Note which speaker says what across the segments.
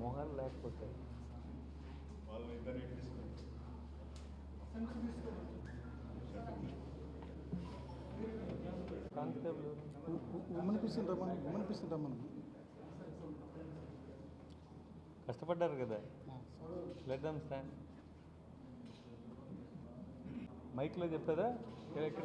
Speaker 1: మొహన్ లేకపోతే constable
Speaker 2: women రమ్మని women పిలిచిన రమ్మని
Speaker 1: కష్టపడ్డారు కదా. లెడ్దాం దమ్ స్టాండ్ మైక్లో చెప్పేదా ఇక్కడ ఎక్కడ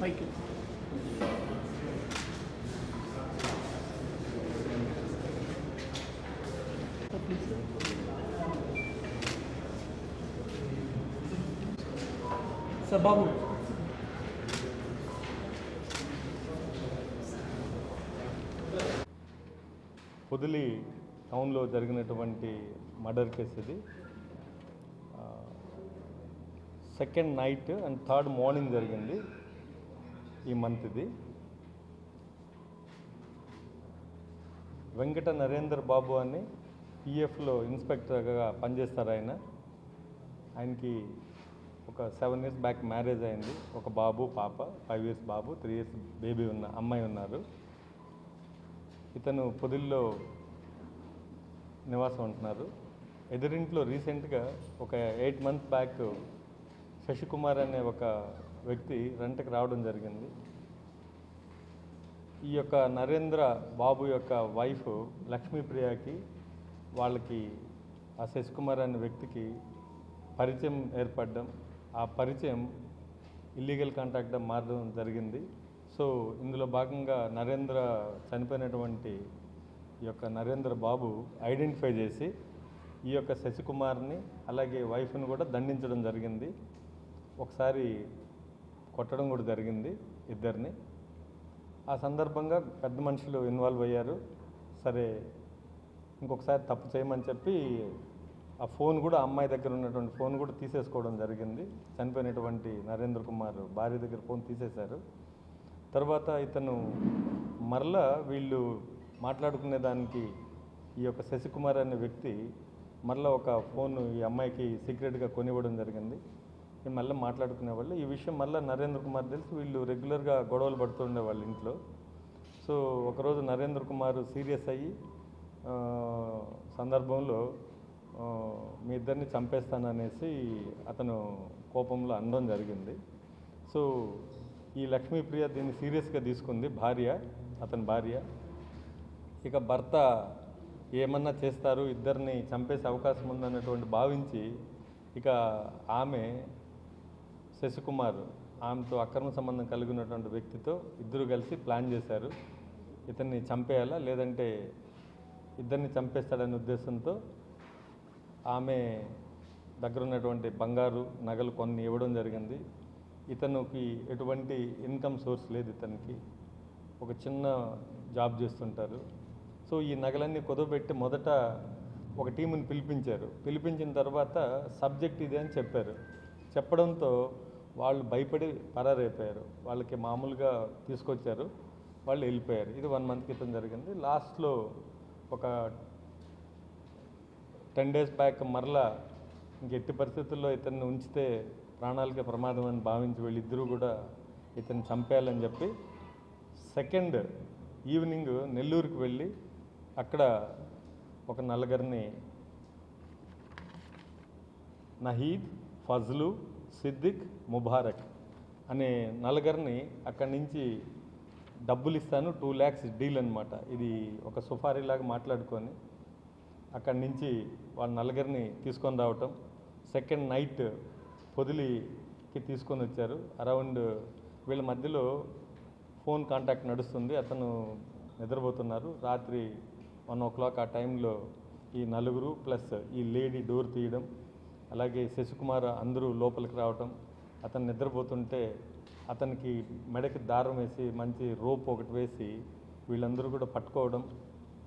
Speaker 3: పైకి సార్ బాబు.
Speaker 1: పొదిలి టౌన్లో జరిగినటువంటి మర్డర్ కేసు ఇది. Second night and third morning జరిగింది ఈ మంత్ది. వెంకట నరేందర్ బాబు అని పిఎఫ్లో ఇన్స్పెక్టర్గా పనిచేస్తారు ఆయన. ఆయనకి ఒక సెవెన్ ఇయర్స్ బ్యాక్ మ్యారేజ్ అయింది. ఒక బాబు పాప ఫైవ్ ఇయర్స్ బాబు త్రీ ఇయర్స్ బేబీ ఉన్న అమ్మాయి ఉన్నారు. ఇతను పొదిల్లో నివాసం ఉంటున్నారు. ఎదురింట్లో రీసెంట్గా ఒక ఎయిట్ మంత్స్ బ్యాక్ శశికుమార్ అనే ఒక వ్యక్తి రెంట్కి రావడం జరిగింది. ఈ యొక్క నరేంద్ర బాబు యొక్క వైఫ్ లక్ష్మీప్రియకి వాళ్ళకి ఆ శశికుమార్ అనే వ్యక్తికి పరిచయం ఏర్పడడం. ఆ పరిచయం ఇల్లీగల్ కాంటాక్ట్గా మారడం జరిగింది. సో ఇందులో భాగంగా నరేంద్ర చనిపోయినటువంటి ఈ యొక్క నరేంద్ర బాబు ఐడెంటిఫై చేసి ఈ యొక్క శశికుమార్ని అలాగే వైఫ్ని కూడా దండించడం జరిగింది. ఒకసారి కొట్టడం కూడా జరిగింది ఇద్దరిని. ఆ సందర్భంగా పెద్ద మనుషులు ఇన్వాల్వ్ అయ్యారు. సరే ఇంకొకసారి తప్పు చేయమని చెప్పి ఆ ఫోన్ కూడా అమ్మాయి దగ్గర ఉన్నటువంటి ఫోన్ కూడా తీసేసుకోవడం జరిగింది. చనిపోయినటువంటి నరేంద్ర కుమార్ భార్య దగ్గర ఫోన్ తీసేశారు. తర్వాత ఇతను మరలా వీళ్ళు మాట్లాడుకునే దానికి ఈ యొక్క శశికుమార్ అనే వ్యక్తి మరలా ఒక ఫోన్ ఈ అమ్మాయికి సీక్రెట్గా కొనివ్వడం జరిగింది. మళ్ళీ మాట్లాడుకునే వాళ్ళు. ఈ విషయం మళ్ళీ నరేంద్ర కుమార్ తెలిసి. వీళ్ళు రెగ్యులర్గా గొడవలు పడుతుండే వాళ్ళ ఇంట్లో. సో ఒకరోజు నరేంద్ర కుమార్ సీరియస్ అయ్యి సందర్భంలో మీ ఇద్దరిని చంపేస్తాననేసి అతను కోపంలో అనడం జరిగింది. సో ఈ లక్ష్మీప్రియ దీన్ని సీరియస్గా తీసుకుంది. భార్య అతని భార్య. ఇక భర్త ఏమన్నా చేస్తారు? ఇద్దరిని చంపేసే అవకాశం ఉందన్నటువంటి భావించి ఇక ఆమె శశికుమార్ ఆమెతో అక్రమ సంబంధం కలిగి ఉన్నటువంటి వ్యక్తితో ఇద్దరు కలిసి ప్లాన్ చేశారు. ఇతన్ని చంపేయాలా? లేదంటే ఇద్దరిని చంపేస్తాడనే ఉద్దేశంతో ఆమె దగ్గర ఉన్నటువంటి బంగారు నగలు కొన్ని ఇవ్వడం జరిగింది. ఇతనికి ఎటువంటి ఇన్కమ్ సోర్స్ లేదు ఇతనికి. ఒక చిన్న జాబ్ చేస్తుంటారు. సో ఈ నగలన్నీ కుదవబెట్టి మొదట ఒక టీముని పిలిపించారు. పిలిపించిన తర్వాత సబ్జెక్ట్ ఇది అని చెప్పారు. చెప్పడంతో వాళ్ళు భయపడి పరారైపోయారు. వాళ్ళకి మామూలుగా తీసుకొచ్చారు. వాళ్ళు వెళ్ళిపోయారు. ఇది వన్ మంత్ క్రితం జరిగింది. లాస్ట్లో ఒక టెన్ డేస్ బ్యాక్ మరలా ఇంక ఎట్టి పరిస్థితుల్లో ఇతన్ని ఉంచితే ప్రాణాలకే ప్రమాదం అని భావించి వీళ్ళిద్దరూ కూడా ఇతన్ని చంపేయాలని చెప్పి సెకండ్ ఈవినింగ్ నెల్లూరుకి వెళ్ళి అక్కడ ఒక నలుగురిని నహీద్ ఫజ్లు సిద్దిక్ ముబారక్ అనే నలుగురిని అక్కడి నుంచి డబ్బులు ఇస్తాను టూ ల్యాక్స్ డీల్ అనమాట ఇది ఒక సుఫారీ లాగా మాట్లాడుకొని అక్కడి నుంచి వాళ్ళ నలుగురిని తీసుకొని రావటం. సెకండ్ నైట్ పొదిలికి తీసుకొని వచ్చారు. అరౌండ్ వీళ్ళ మధ్యలో ఫోన్ కాంటాక్ట్ నడుస్తుంది. అతను నిద్రపోతున్నారు. రాత్రి వన్ ఓ క్లాక్ ఆ టైంలో ఈ నలుగురు ప్లస్ ఈ లేడీ డోర్ తీయడం. అలాగే శశికుమార్ అందరూ లోపలికి రావటం అతను నిద్రపోతుంటే అతనికి మెడకి దారం వేసి మంచి రోప్ ఒకటి వేసి వీళ్ళందరూ కూడా పట్టుకోవడం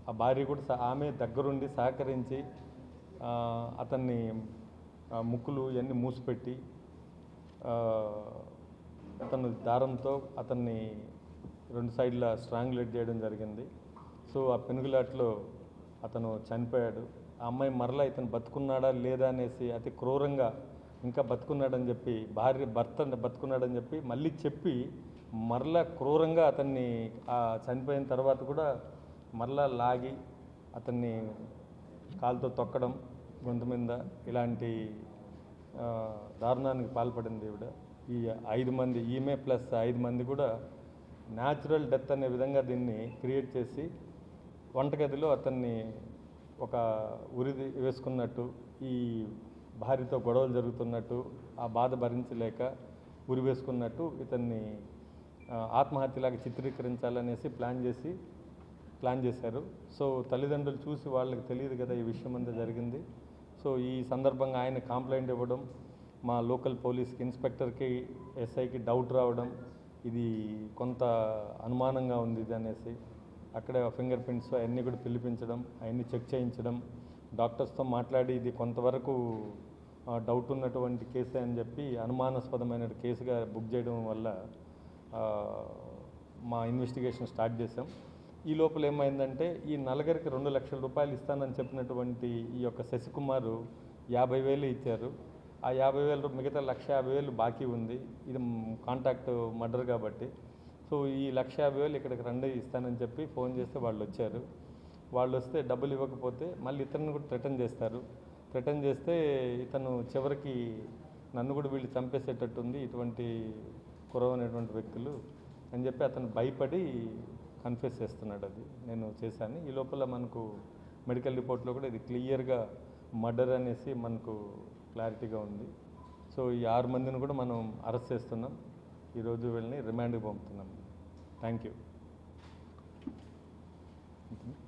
Speaker 1: ఆ భార్య కూడా ఆమె దగ్గరుండి సహకరించి అతన్ని ముక్కులు ఇవన్నీ మూసిపెట్టి అతను దారంతో అతన్ని రెండు సైడ్ల స్ట్రాంగులేట్ చేయడం జరిగింది. సో ఆ పెనుగులాట్లో అతను చనిపోయాడు. ఆ అమ్మాయి మరలా ఇతను బతుకున్నాడా లేదా అనేసి అతి క్రూరంగా ఇంకా బతుకున్నాడని చెప్పి భార్య భర్త బతుకున్నాడని చెప్పి మళ్ళీ చెప్పి మరలా క్రూరంగా అతన్ని చనిపోయిన తర్వాత కూడా మరలా లాగి అతన్ని కాలుతో తొక్కడం గొంతు మీద ఇలాంటి దారుణానికి పాల్పడింది ఈవిడ ఈ ఐదు మంది ఈమె ప్లస్ ఐదు మంది కూడా న్యాచురల్ డెత్ అనే విధంగా దీన్ని క్రియేట్ చేసి వంటగదిలో అతన్ని ఒక ఉరి వేసుకున్నట్టు ఈ భార్యతో గొడవలు జరుగుతున్నట్టు ఆ బాధ భరించలేక ఉరి వేసుకున్నట్టు ఇతన్ని ఆత్మహత్యలాగా చిత్రీకరించాలనేసి ప్లాన్ చేసి ప్లాన్ చేశారు. సో తల్లిదండ్రులు చూసి వాళ్ళకి తెలియదు కదా ఈ విషయం అంతా జరిగింది. సో ఈ సందర్భంగా ఆయన కంప్లైంట్ ఇవ్వడం మా లోకల్ పోలీస్కి ఇన్స్పెక్టర్కి ఎస్ఐకి డౌట్ రావడం ఇది కొంత అనుమానంగా ఉంది ఇది అనేసి అక్కడే ఫింగర్ ప్రింట్స్ అవన్నీ కూడా పిలిపించడం అవన్నీ చెక్ చేయించడం. డాక్టర్స్తో మాట్లాడి ఇది కొంతవరకు డౌట్ ఉన్నటువంటి కేసే అని చెప్పి అనుమానాస్పదమైన కేసుగా బుక్ చేయడం వల్ల మా ఇన్వెస్టిగేషన్ స్టార్ట్ చేసాం ఈ లోపల ఏమైందంటే ఈ నలుగురికి రెండు లక్షల రూపాయలు ఇస్తానని చెప్పినటువంటి ఈ యొక్క శశికుమారు యాభై వేలు ఇచ్చారు. ఆ యాభై వేలు మిగతా లక్ష యాభై వేలు బాకీ ఉంది. ఇది కాంటాక్ట్ మర్డర్ కాబట్టి. సో ఈ లక్ష యాభై వేలు ఇక్కడికి రండి ఇస్తానని చెప్పి ఫోన్ చేస్తే వాళ్ళు వచ్చారు. వాళ్ళు వస్తే డబ్బులు ఇవ్వకపోతే మళ్ళీ ఇతను కూడా రిటర్న్ చేస్తారు. రిటర్న్ చేస్తే ఇతను చివరికి నన్ను కూడా వీళ్ళు చంపేసేటట్టుంది ఇటువంటి కురవనేటువంటి వ్యక్తులు అని చెప్పి అతను భయపడి కన్ఫ్యూస్ చేస్తున్నాడు అది. నేను చేశాను. ఈ లోపల మనకు మెడికల్ రిపోర్ట్లో కూడా ఇది క్లియర్గా మర్డర్ అనేసి మనకు క్లారిటీగా ఉంది. సో ఈ ఆరు మందిని కూడా మనం అరెస్ట్ చేస్తున్నాం. ఈరోజు వీళ్ళని రిమాండ్కి పంపుతున్నాం. Thank you. Mm-hmm.